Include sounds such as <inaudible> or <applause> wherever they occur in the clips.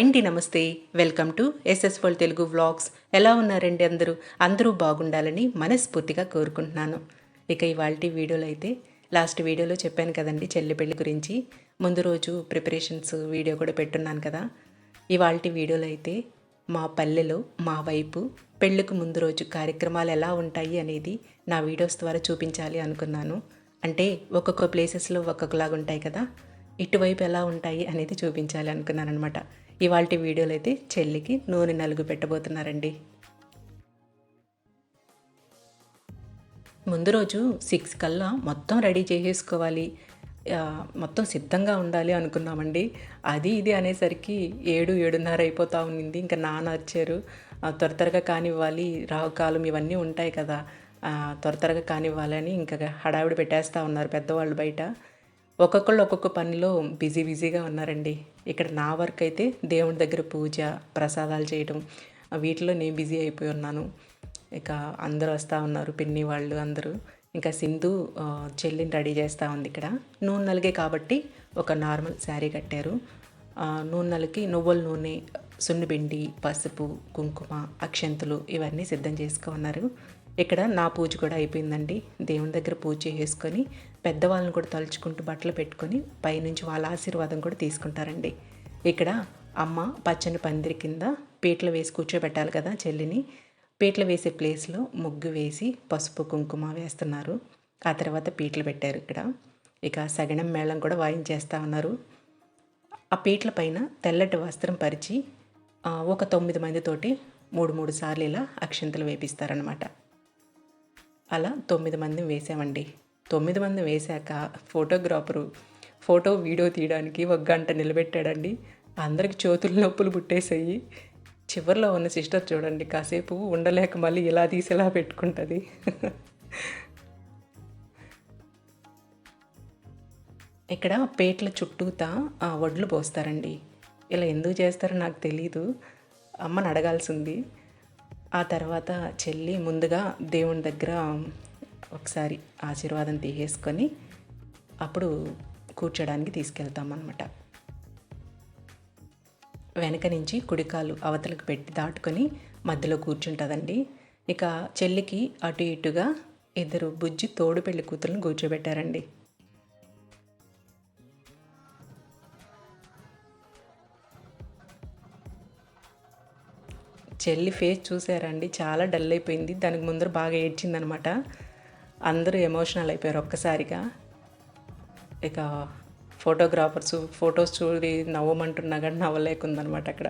Hi అండి నమస్తే. Welcome to ఎస్ఎస్ఫోల్ తెలుగు వ్లాగ్స్. ఎలా ఉన్నారండి అందరూ? అందరూ బాగుండాలని మనస్ఫూర్తిగా కోరుకుంటున్నాను. ఇక ఇవాళ వీడియోలో అయితే లాస్ట్ వీడియోలో చెప్పాను కదండి చెల్లి పెళ్ళి గురించి. ముందు రోజు ప్రిపరేషన్స్ వీడియో కూడా పెట్టున్నాను కదా. ఇవాళ వీడియోలో అయితే మా పల్లెలో మా వైపు పెళ్ళికి ముందు రోజు కార్యక్రమాలు ఎలా ఉంటాయి అనేది నా వీడియోస్ ద్వారా చూపించాలి అనుకున్నాను. అంటే ఒక్కొక్క ప్లేసెస్లో ఒక్కొక్కలాగా ఉంటాయి కదా. ఇటువైపు ఎలా ఉంటాయి అనేది చూపించాలి అనుకున్నాను అనమాట ఇవాళ వీడియోలో అయితే చెల్లికి నూనె నలుగు పెట్టబోతున్నారండి. ముందు రోజు సిక్స్ కల్లా మొత్తం రెడీ చేసేసుకోవాలి. మొత్తం సిద్ధంగా ఉండాలి అనుకున్నామండి. అది ఇది అనేసరికి ఏడు ఏడున్నర అయిపోతూ ఉన్నింది. ఇంకా నాన్న వచ్చారు. త్వర త్వరగా కానివ్వాలి. రాహుకాలం ఇవన్నీ ఉంటాయి కదా. త్వర త్వరగా కానివ్వాలని ఇంకా హడావిడి పెట్టేస్తూ ఉన్నారు పెద్దవాళ్ళు బయట. ఒక్కొక్కళ్ళు ఒక్కొక్క పనిలో బిజీ బిజీగా ఉన్నారండి. ఇక్కడ నా వర్క్ అయితే దేవుడి దగ్గర పూజ ప్రసాదాలు చేయడం వీటిలో నేను బిజీ అయిపోయి ఉన్నాను. ఇక అందరూ వస్తూ ఉన్నారు పిన్ని వాళ్ళు అందరూ. ఇంకా సింధు చెల్లిని రెడీ చేస్తూ ఉంది ఇక్కడ. నూనె నలిగే కాబట్టి ఒక నార్మల్ శారీ కట్టారు. నూనె నలికి నువ్వుల నూనె సున్నిపిండి పసుపు కుంకుమ అక్షంతులు ఇవన్నీ సిద్ధం చేసుకున్నారు. ఇక్కడ నా పూజ కూడా అయిపోయిందండి. దేవుని దగ్గర పూజ చేసుకొని పెద్దవాళ్ళని కూడా తలుచుకుంటూ బట్టలు పెట్టుకొని పైనుంచి వాళ్ళ ఆశీర్వాదం కూడా తీసుకుంటారండి. ఇక్కడ అమ్మ పచ్చని పందిరి కింద పీటలు వేసి కూర్చోబెట్టాలి కదా చెల్లిని. పీటలు వేసే ప్లేస్లో ముగ్గు వేసి పసుపు కుంకుమ వేస్తున్నారు. ఆ తర్వాత పీటలు పెట్టారు ఇక్కడ. ఇక సగనం మేళం కూడా వాయించేస్తూ ఉన్నారు. ఆ పీటల పైన తెల్లటి వస్త్రం పరిచి ఒక తొమ్మిది మందితోటి మూడు మూడు సార్లు ఇలా అక్షంతలు వేపిస్తారనమాట అలా తొమ్మిది మంది వేసామండి. తొమ్మిది మంది వేశాక ఫోటోగ్రాఫరు ఫోటో వీడియో తీయడానికి ఒక గంట నిలబెట్టాడండి. అందరికి చేతులు నొప్పులు పుట్టేసాయి. చివరిలో ఉన్న సిస్టర్ చూడండి కాసేపు ఉండలేక మళ్ళీ ఇలా తీసేలా పెట్టుకుంటుంది. ఇక్కడ పేట్ల చుట్టూతా ఆ, వడ్లు పోస్తారండి. ఇలా ఎందుకు చేస్తారో నాకు తెలీదు. అమ్మని అడగాల్సింది. ఆ తర్వాత చెల్లి ముందుగా దేవుని దగ్గర ఒకసారి ఆశీర్వాదం తీసేసుకొని అప్పుడు కూర్చోడానికి తీసుకెళ్తామన్నమాట. వెనక నుంచి కుడికాలు అవతలకు పెట్టి దాటుకొని మధ్యలో కూర్చుంటుందండి. ఇక చెల్లికి అటు ఇటుగా ఇద్దరు బుజ్జి తోడు పెళ్ళి కూతురుని కూర్చోబెట్టారండి. చెల్లి ఫేస్ చూసారండి. చాలా డల్ అయిపోయింది. దానికి ముందర బాగా ఏడ్చిందనమాట. అందరూ ఎమోషనల్ అయిపోయారు ఒక్కసారిగా. ఇక ఫోటోగ్రాఫర్స్ ఫొటోస్ చూడి నవ్వమంటున్నా కానీ నవ్వలేకుందనమాట అక్కడ.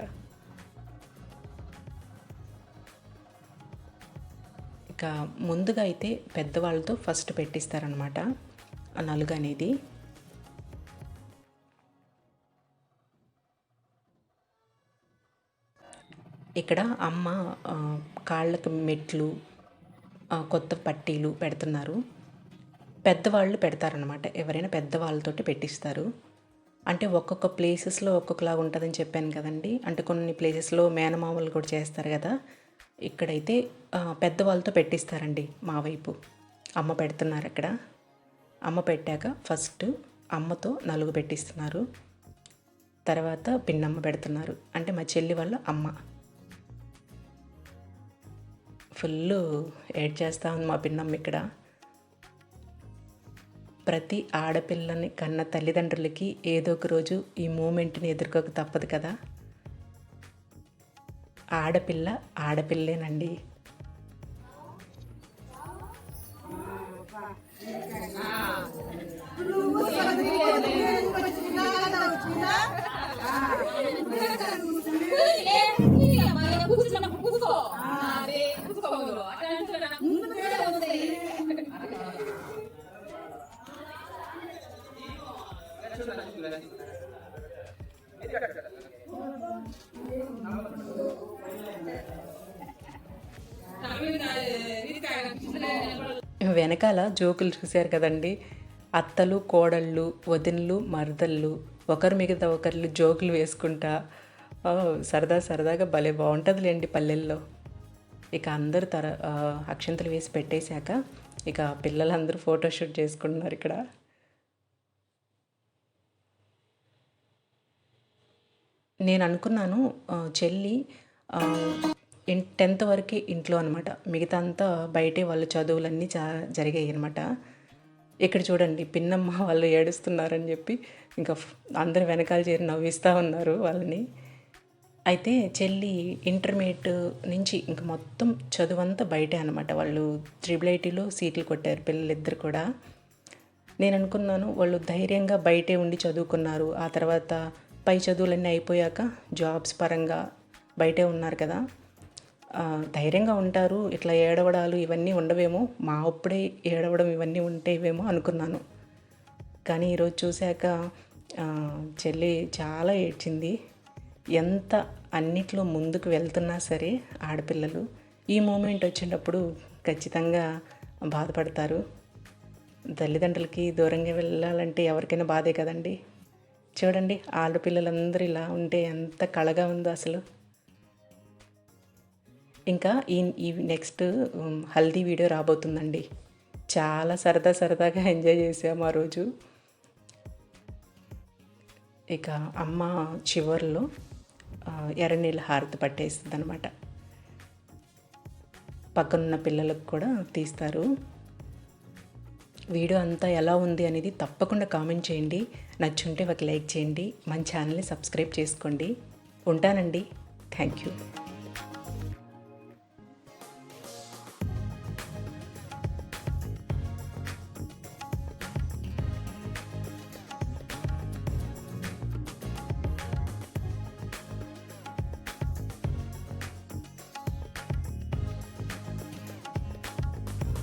ఇక ముందుగా అయితే పెద్దవాళ్ళతో ఫస్ట్ పెట్టిస్తారనమాట. ఆ నలుగు అనేది ఇక్కడ అమ్మ కాళ్ళకు మెట్లు కొత్త పట్టీలు పెడుతున్నారు. పెద్దవాళ్ళు పెడతారనమాట ఎవరైనా పెద్దవాళ్ళతోటి పెట్టిస్తారు. అంటే ఒక్కొక్క ప్లేసెస్లో ఒక్కొక్కలాగా ఉంటుందని చెప్పాను కదండి. అంటే కొన్ని ప్లేసెస్లో మేనమామలు కూడా చేస్తారు కదా. ఇక్కడైతే పెద్దవాళ్ళతో పెట్టిస్తారండి మా వైపు. అమ్మ పెడుతున్నారు అక్కడ అమ్మ పెట్టాక ఫస్ట్ అమ్మతో నలుగు పెట్టిస్తున్నారు. తర్వాత పిన్నమ్మ పెడుతున్నారు. అంటే మా చెల్లి వాళ్ళ అమ్మ. ఫుల్ ఏడ్ చేస్తా ఉంది మా పిన్నమ్మ ఇక్కడ. ప్రతి ఆడపిల్లని కన్న తల్లిదండ్రులకి ఏదో ఒక రోజు ఈ మూమెంట్ని ఎదుర్కోక తప్పదు కదా. ఆడపిల్ల ఆడపిల్లేనండి. వెనకాల జోకులు చూశారు కదండి. అత్తలు కోడళ్ళు వదినలు మరదళ్ళు ఒకరు మిగతా ఒకరు జోకులు వేసుకుంటా. సరదా సరదాగా భలే బాగుంటుందిలేండి పల్లెల్లో. ఇక అందరు తర అక్షంతలు వేసి పెట్టేశాక ఇక పిల్లలందరూ ఫోటోషూట్ చేసుకుంటున్నారు ఇక్కడ. నేను అనుకున్నాను చెల్లి టెన్త్ వరకే ఇంట్లో అనమాట మిగతా అంతా బయటే వాళ్ళ చదువులన్నీ చా జరిగాయి అనమాట ఇక్కడ చూడండి పిన్నమ్మ <laughs> వాళ్ళు ఏడుస్తున్నారని చెప్పి ఇంకా అందరు వెనకాల చేరి నవ్విస్తూ ఉన్నారు వాళ్ళని. అయితే చెల్లి ఇంటర్మీడియట్ నుంచి ఇంక మొత్తం చదువంతా బయటే అనమాట వాళ్ళు త్రిబుల్ ఐటీలో సీట్లు కొట్టారు పిల్లలిద్దరు కూడా. నేను అనుకున్నాను వాళ్ళు ధైర్యంగా బయటే ఉండి చదువుకున్నారు. ఆ తర్వాత పై చదువులన్నీ అయిపోయాక జాబ్స్ పరంగా బయటే ఉన్నారు కదా. ధైర్యంగా ఉంటారు ఇట్లా ఏడవడాలు ఇవన్నీ ఉండవేమో మా అప్పుడే ఏడవడం ఇవన్నీ ఉంటేవేమో అనుకున్నాను. కానీ ఈరోజు చూశాక చెల్లి చాలా ఏడ్చింది. ఎంత అన్నిట్లో ముందుకు వెళ్తున్నా సరే ఆడపిల్లలు ఈ మూమెంట్ వచ్చినప్పుడు ఖచ్చితంగా బాధపడతారు. తల్లిదండ్రులకి దూరంగా వెళ్ళాలంటే ఎవరికైనా బాధే కదండి. చూడండి ఆడపిల్లలందరూ ఇలా ఉంటే ఎంత కళగా ఉందో అసలు. ఇంకా ఈ ఈ నెక్స్ట్ హల్దీ వీడియో రాబోతుందండి. చాలా సరదా సరదాగా ఎంజాయ్ చేసాము ఆ రోజు. ఇక అమ్మ చివర్లో ఆ, ఎర్రనీళ్ళ హారతి పట్టేస్తుంది అనమాట పక్కనున్న పిల్లలకు కూడా తీస్తారు. వీడియో అంతా ఎలా ఉంది అనేది తప్పకుండా కామెంట్ చేయండి. నచ్చుంటే ఒక లైక్ చేయండి. మన ఛానల్ని సబ్స్క్రైబ్ చేసుకోండి. ఉంటానండి. Thank you